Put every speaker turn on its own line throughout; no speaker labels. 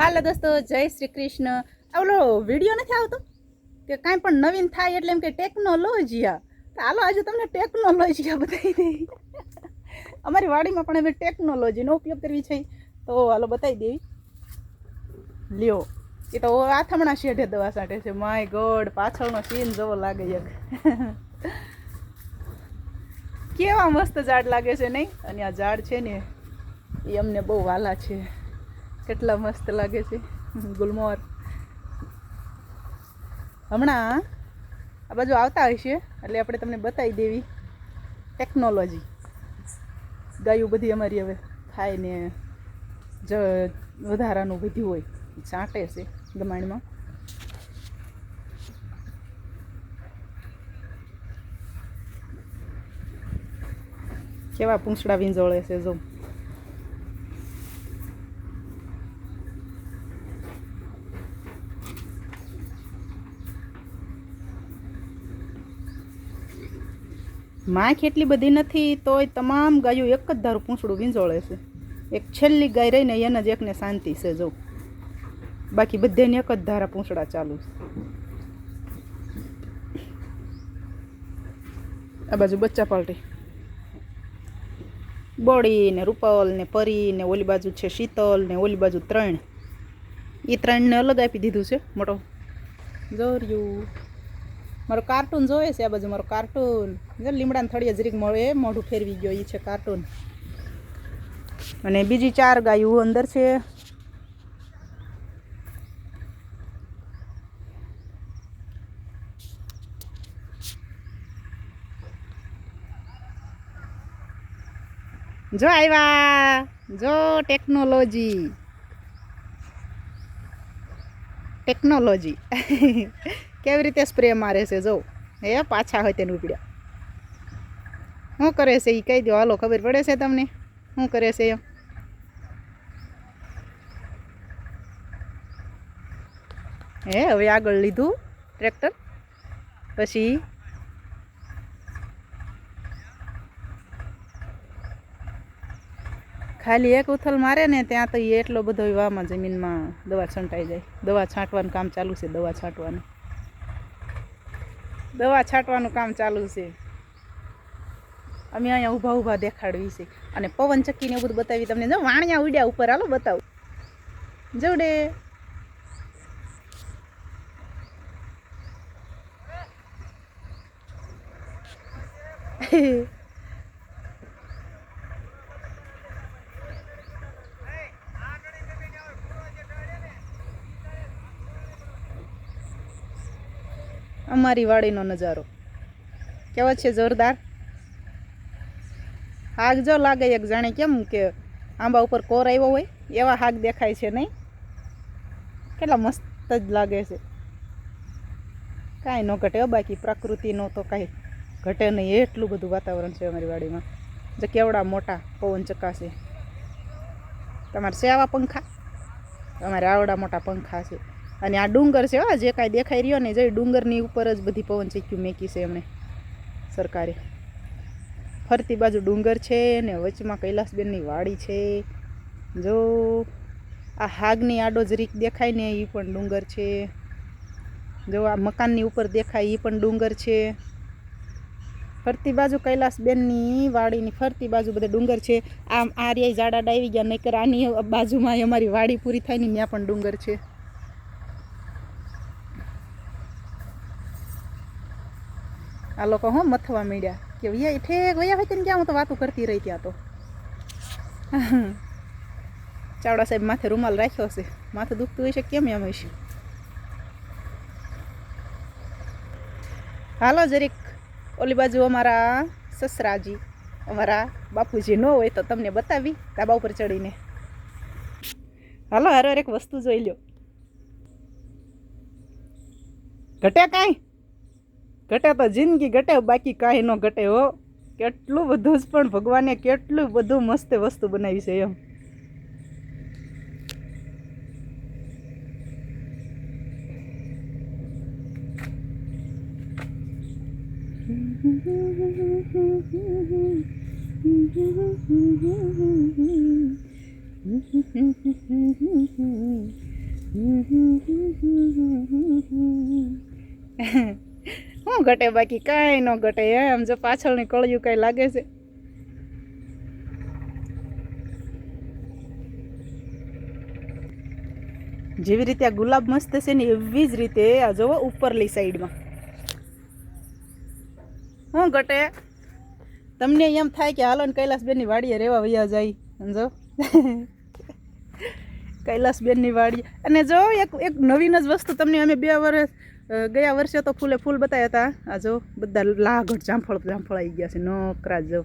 હાલો દોસ્તો, જય શ્રી કૃષ્ણ ઓલો વીડિયો નથી આવતો? કે કાંઈ પણ નવીન થાય એટલે એમ કે ટેકનોલોજીયા તો હાલો, આજે તમને ટેકનોલોજીયા બતાવી દઈ. અમારી વાડીમાં પણ અમે ટેકનોલોજીનો ઉપયોગ કરવી છે. તો હાલો, બતાવી દેવી. લ્યો, એ તો આથમણા શેઢે દવા સાટે છે. માય ગોડ પાછળનો સીન જવો લાગે એક કેવા મસ્ત ઝાડ લાગે છે નહીં? અને આ ઝાડ છે ને, એ અમને બહુ વાલા છે. કેટલા મસ્ત લાગે છે. ગુલમોર. હમણાં આ બાજુ આવતા હશે, એટલે આપણે તમને બતાવી દેવી. ટેકનોલોજી ગાયું બધી અમારી હવે ખાય ને જ વધારાનું વધ્યું હોય. છાંટે છે ગમાણમાં કેવા પૂંછડા વીંજોળે છે જો. માખ એટલી બધી નથી, તોય તમામ ગાયો એક જ ધારું પૂંછડું વીંજોળે છે. એક છેલ્લી ગાય રહીને એને જ એકને શાંતિ છે જો. બાકી બધાને એક જ ધારા પૂંછડા ચાલુ છે. આ બાજુ બચ્ચા પાલટી. બોડી ને રૂપલ ને પરી ને ઓલી બાજુ છે શીતલ ને ઓલી બાજુ ત્રણ. એ ત્રણને અલગ આપી દીધું છે, મોટો. જોર્યું. મારો કાર્ટૂન જોવે છે આ બાજુ મારો કાર્ટૂન. લીમડાને થળીએ જરીક મળે મોઢું ફેરવી ગયો એ છે કાર્ટૂન. અને બીજી ચાર ગાયું અંદર છે. જો આવ્યા જો ટેકનોલોજી. ટેકનોલોજી. કેવી રીતે સ્પ્રે મારે છે જો એ પાછા હોય તેને ઉપડ્યા શું કરે છે એ કહી દો, હાલો, ખબર પડે છે તમને? શું કરે છે એમ? હે, હવે આગળ લીધું ટ્રેક્ટર. પછી ખાલી એક ઉથલ મારે ને ત્યાં તો ઈ એટલો બધો વામાં જમીનમાં દવા છંટાઈ જાય. દવા છાંટવાનું કામ ચાલુ છે, દવા છાંટવાનું. દવા છાંટવાનું કામ ચાલુ છે. અમે અહીંયા ઊભા ઊભા દેખાડવી છે. અને પવન ચક્કીને એવું બધું બતાવી તમને. જો વાણિયા ઉડ્યા ઉપર, હાલો બતાવું. જવડે અમારી વાડીનો નજારો. કેવો છે જોરદાર? હાગ જો લાગે એક જાણે કેમ કે આંબા ઉપર કોર આવ્યો હોય, એવા હાગ દેખાય છે નહીં? કેટલા મસ્ત જ લાગે છે. કાંઈ ન ઘટે બાકી પ્રકૃતિનો તો કાંઈ ઘટે નહીં. એટલું બધું વાતાવરણ છે અમારી વાડીમાં. જે કેવડા મોટા પવન ચકાશે. તમારે આવા પંખા? અમારે આવડા મોટા પંખા છે. અને આ ડુંગર છે, હા જે કાંઈ દેખાઈ રહ્યો ને જે ડુંગરની ઉપર જ બધી પવન ચીક્યું મેકી છે એમણે સરકારે. ફરતી બાજુ ડુંગર છે ને વચમાં કૈલાસબેનની વાડી છે. જો, આ હાગની આડો જરીક દેખાય ને એ પણ ડુંગર છે. જો, આ મકાનની ઉપર દેખાય એ પણ ડુંગર છે. ફરતી બાજુ કૈલાસબેનની વાડીની ફરતી બાજુ બધા ડુંગર છે. આમ આ રે જાડા ડાવી ગયા નહીતર આની બાજુમાં અમારી વાડી પૂરી થાય ને ત્યાં પણ ડુંગર છે. આ લોકો હો મથવા માંડ્યા. કે વૈયા ઠેક, વૈયા હોય ને ક્યાં હું તો વાતો કરતી રહી ત્યાં તો. ચાવડા સાહેબ માથે રૂમાલ રાખ્યો છે માથું દુખતું છે, કેમ એમ હશે? હાલો જરીક, ઓલી બાજુ અમારા સસરાજી, અમારા બાપુજી ન હોય તો તમને બતાવી, ધાબા ઉપર ચડીને. હાલો, હારો એક વસ્તુ જોઈ લ્યો. ઘટે કાંઈ? ઘટે તો જિંદગી ઘટે, બાકી કાંઈ ન ઘટે હો. કેટલું બધું જ પણ ભગવાને કેટલું બધું મસ્ત વસ્તુ બનાવી છે એમ. શું ઘટે, બાકી કાંઈ ન ઘટે. એમ જો પાછળની કળિયું કાંઈ લાગે છે. જેવી રીતે આ ગુલાબ મસ્ત છે ને, એવી જ રીતે આ જોવો ઉપરલી સાઈડમાં. શું ઘટે. તમને એમ થાય કે હાલો ને કૈલાસબેનની વાડીએ રહેવા વૈયા જાય. સમજો કૈલાસબેનની વાડીએ. અને જો એક એક નવીન જ વસ્તુ તમને અમે બે વર્ષ ગયા વર્ષે તો ફૂલે ફૂલ બતાવ્યા હતા. આ જો બધા લાગટ જામફળ જામફળ આવી ગયા છે. નોકરા જો.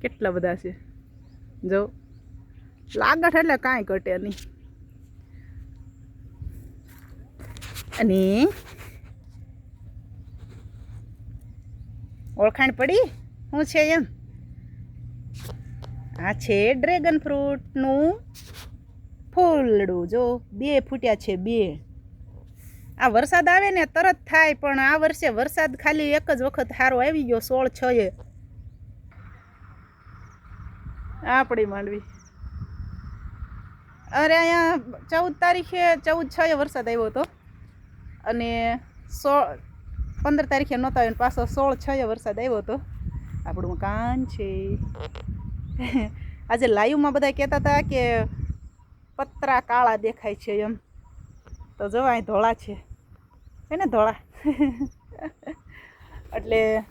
કેટલા બધા છે. જો. લાગઠ એટલે કાંઈ ઘટે નહીં. અને ઓળખાણ પડી? શું છે એમ? આ છે ડ્રેગન ફ્રૂટનું ફૂલડું, જો બે ફૂટ્યા છે બે. આ વરસાદ આવે ને તરત થાય, પણ આ વર્ષે વરસાદ ખાલી એક જ વખત સારો આવી ગયો, સોળ છ એ. આપણી માંડવી. અરે અહીંયા ચૌદ તારીખે, ચૌદ છ એ વરસાદ આવ્યો હતો. અને સોળ પંદર તારીખે નહોતો આવ્યો પાછો સોળ છ એ વરસાદ આવ્યો હતો. આપણું કાન છે. આજે લાઈવમાં બધા કહેતા હતા કે પતરા કાળા દેખાય છે એમ. તો જો અહીં ધોળા છે. એને ધોળા? એટલે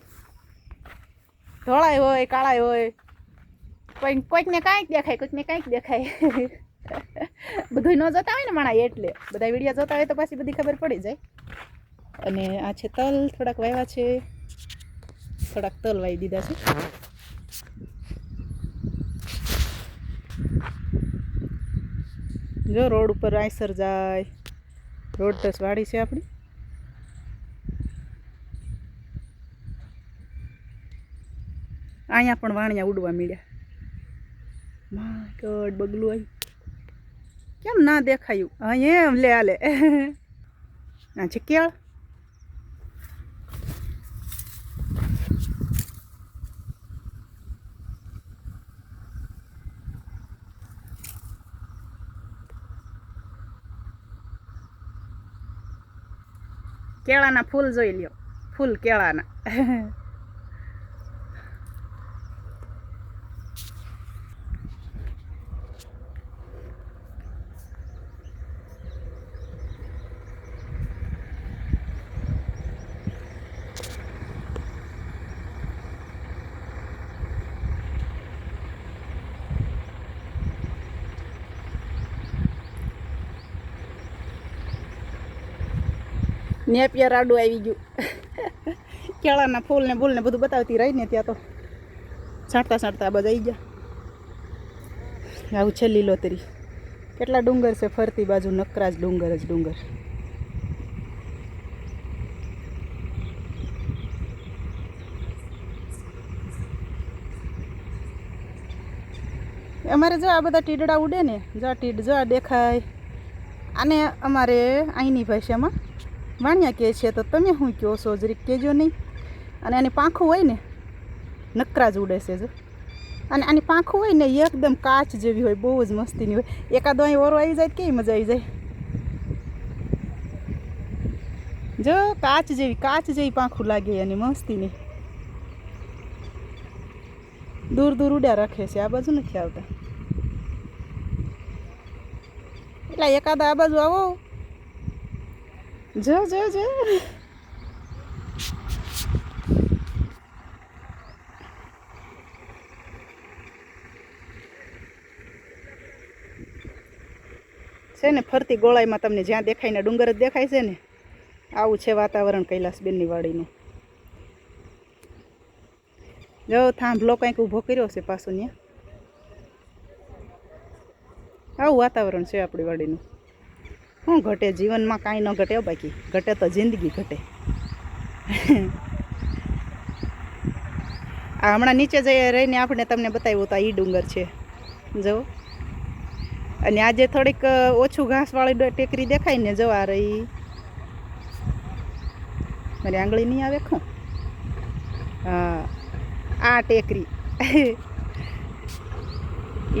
ધોળાય હોય, કાળાય હોય. કોઈ, કોઈકને કાંઈક દેખાય, કોઈકને કાંઈક દેખાય. બધું ન જોતા હોય ને માણા એટલે. બધા વીડિયો જોતા હોય તો પાછી બધી ખબર પડી જાય. અને આ છે તલ, થોડાક વાવ્યા છે. થોડાક તલ વાવી દીધા છે. જો, રોડ ઉપર આઈસર જાય. રોડ તો વાડી છે આપણી. અહીંયા પણ વાણિયા ઉડવા મળ્યા માય ગોડ, બગલું આવ્યું કેમ ના દેખાયું? અહીંયા એમ લે, આલે. આ છે કેળ? કેળાના ફૂલ જોઈ લ્યો. ફૂલ કેળાના. નેપિયર આડું આવી ગયું. કેળાના ફૂલ ને ફૂલ ને બધું બતાવતી રહી ને ત્યાં તો છાંટતા છાંટતા બધા આવી ગયા. આવું છે લીલોતરી. કેટલા ડુંગર છે ફરતી બાજુ, નકરા જ ડુંગર જ ડુંગર. અમારે જો આ બધા ટીડડા ઉડે ને, જો ટીડ જો દેખાય. આને અમારે અહીંની ભાષામાં વાણિયા કહે છે, તો તમે શું કહો છો? જરીક કહેજો નહીં. અને આની પાંખું હોય ને, નકરા જ ઉડે છે જો. અને આની પાંખું હોય ને એકદમ કાચ જેવી હોય, બહુ જ મસ્તીની હોય. એકાદો અહીં ઓરો આવી જાય કેવી મજા આવી જાય? જો, કાચ જેવી કાચ જેવી પાંખું લાગે એની, મસ્તીની. દૂર દૂર ઉડ્યા રાખે છે, આ બાજુ નથી આવતા. એટલે એકાદા આ બાજુ આવો. જો જો જો. છે ને, ફરતી ગોળાઈમાં તમને જ્યાં દેખાય ને ડુંગર જ દેખાય છે ને, આવું છે વાતાવરણ કૈલાસબેનની વાડીનું. જો, થાંભલો કંઈક ઊભો કર્યો છે પાછું ત્યાં આવું વાતાવરણ છે આપણી વાડીનું. શું ઘટે? જીવનમાં કાંઈ ન ઘટે બાકી. ઘટે તો જિંદગી ઘટે. આ હમણાં નીચે જઈ રહીને આપણે તમને બતાવ્યું તો આ ઈ ડુંગર છે. જો. અને આજે થોડીક ઓછું ઘાસવાળી ટેકરી દેખાય ને જો આ રહી. મારી આંગળી નહીં આવે ખું. હા આ ટેકરી.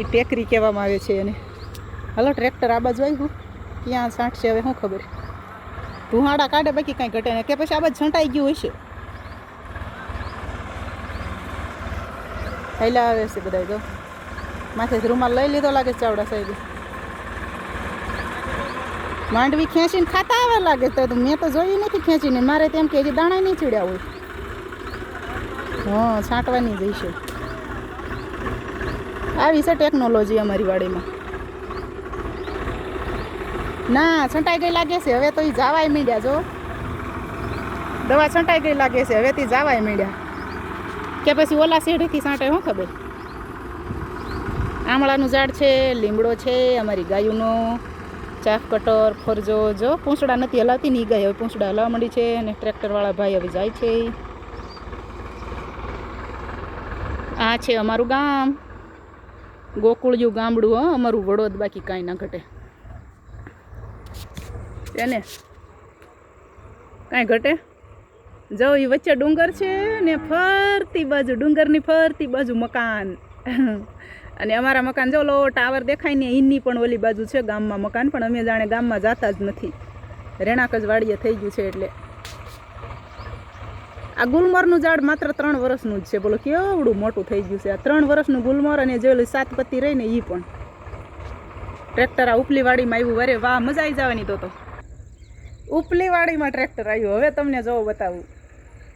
એ ટેકરી કહેવામાં આવે છે એને. હલો, ટ્રેક્ટર આ બાજુ આવ્યું ક્યાં સાંઠશે હવે શું ખબર? ધુહાડા કાઢે, બાકી કાંઈ ઘટે ને કે પછી આ બધું છંટાઈ ગયું હશે? હેલા આવે છે બધા તો. માથે રૂમાલ લઈ લીધો લાગે ચાવડા સાહેબ. માંડવી ખેંચીને ખાતા આવે લાગે તો મેં તો જોયું નથી ખેંચીને. મારે તેમ કે દાણા નહીં ચીડ્યા હોય. હા, છાંટવાની જઈશું આવી છે ટેકનોલોજી અમારી વાડીમાં. ના, છંટાઈ ગઈ લાગે છે. હવે તો એ જાવાય મીડ્યા, જો. દવા છંટાઈ ગઈ લાગે છે. હવેથી જાવાય મીડ્યા. કે પછી ઓલા શેઢીથી છાંટે શું ખબર? આમળાનું ઝાડ છે, લીમડો છે, અમારી ગાયુનો. ચાફ કટર, ફરજો, જો. પૂંછડા નથી હલાવતી ની ગાય હવે પૂંછડા હલાવવા માંડી છે અને ટ્રેક્ટરવાળા ભાઈ હવે જાય છે. આ છે અમારું ગામ. ગોકુળિયું ગામડું, હો. અમારું વડોદ બાકી કાંઈ ના ઘટે. એને. કાંઈ ઘટે? જો એ વચ્ચે ડુંગર છે ને ફરતી બાજુ, ડુંગરની ફરતી બાજુ મકાન. અને અમારા મકાન જો લો, ટાવર દેખાય ને એની પણ ઓલી બાજુ છે ગામમાં મકાન, પણ અમે જાણે ગામમાં જાતા જ નથી. રેણાક જ વાડીએ થઈ ગયું છે એટલે. આ ગુલમરનું ઝાડ માત્ર ત્રણ વર્ષનું જ છે. બોલો, કેવડું મોટું થઈ ગયું છે. આ ત્રણ વર્ષનું ગુલમર અને જે ઓલી સાત પત્તી રહી ને એ પણ. ટ્રેક્ટર આ ઉપલી વાડીમાં આવ્યું, અરે વાહ, મજા આવી જવાની તો તો. ઉપલી વાડીમાં ટ્રેક્ટર આવ્યું. હવે તમને જોવો બતાવું.